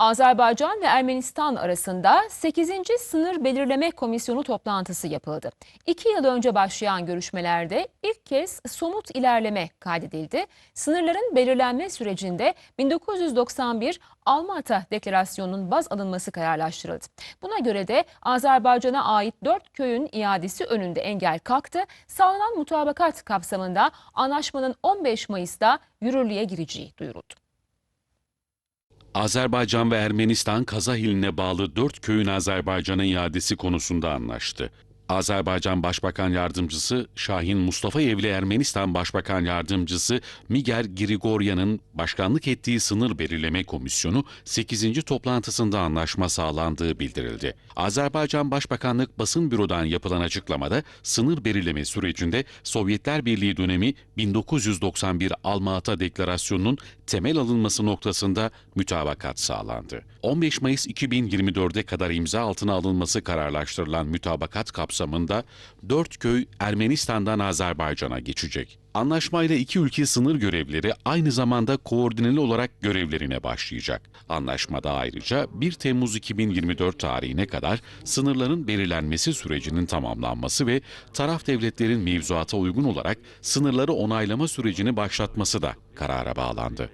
Azerbaycan ve Ermenistan arasında 8. Sınır Belirleme Komisyonu toplantısı yapıldı. İki yıl önce başlayan görüşmelerde ilk kez somut ilerleme kaydedildi. Sınırların belirlenme sürecinde 1991 Alma-Ata Deklarasyonu'nun baz alınması kararlaştırıldı. Buna göre de Azerbaycan'a ait dört köyün iadesi önünde engel kalktı. Sağlanan mutabakat kapsamında anlaşmanın 15 Mayıs'ta yürürlüğe gireceği duyuruldu. Azerbaycan ve Ermenistan Kazahilin'e bağlı dört köyün Azerbaycan'a iadesi konusunda anlaştı. Azerbaycan Başbakan Yardımcısı Şahin Mustafayev'le Ermenistan Başbakan Yardımcısı Miger Grigoryan'ın başkanlık ettiği Sınır Belirleme Komisyonu 8. toplantısında anlaşma sağlandığı bildirildi. Azerbaycan Başbakanlık Basın Büro'dan yapılan açıklamada sınır belirleme sürecinde Sovyetler Birliği dönemi 1991 Alma-Ata Deklarasyonu'nun temel alınması noktasında mütabakat sağlandı. 15 Mayıs 2024'e kadar imza altına alınması kararlaştırılan mütabakat kapsamında dört köy Ermenistan'dan Azerbaycan'a geçecek. Anlaşmayla iki ülke sınır görevleri aynı zamanda koordineli olarak görevlerine başlayacak. Anlaşmada ayrıca 1 Temmuz 2024 tarihine kadar sınırların belirlenmesi sürecinin tamamlanması ve taraf devletlerin mevzuata uygun olarak sınırları onaylama sürecini başlatması da karara bağlandı.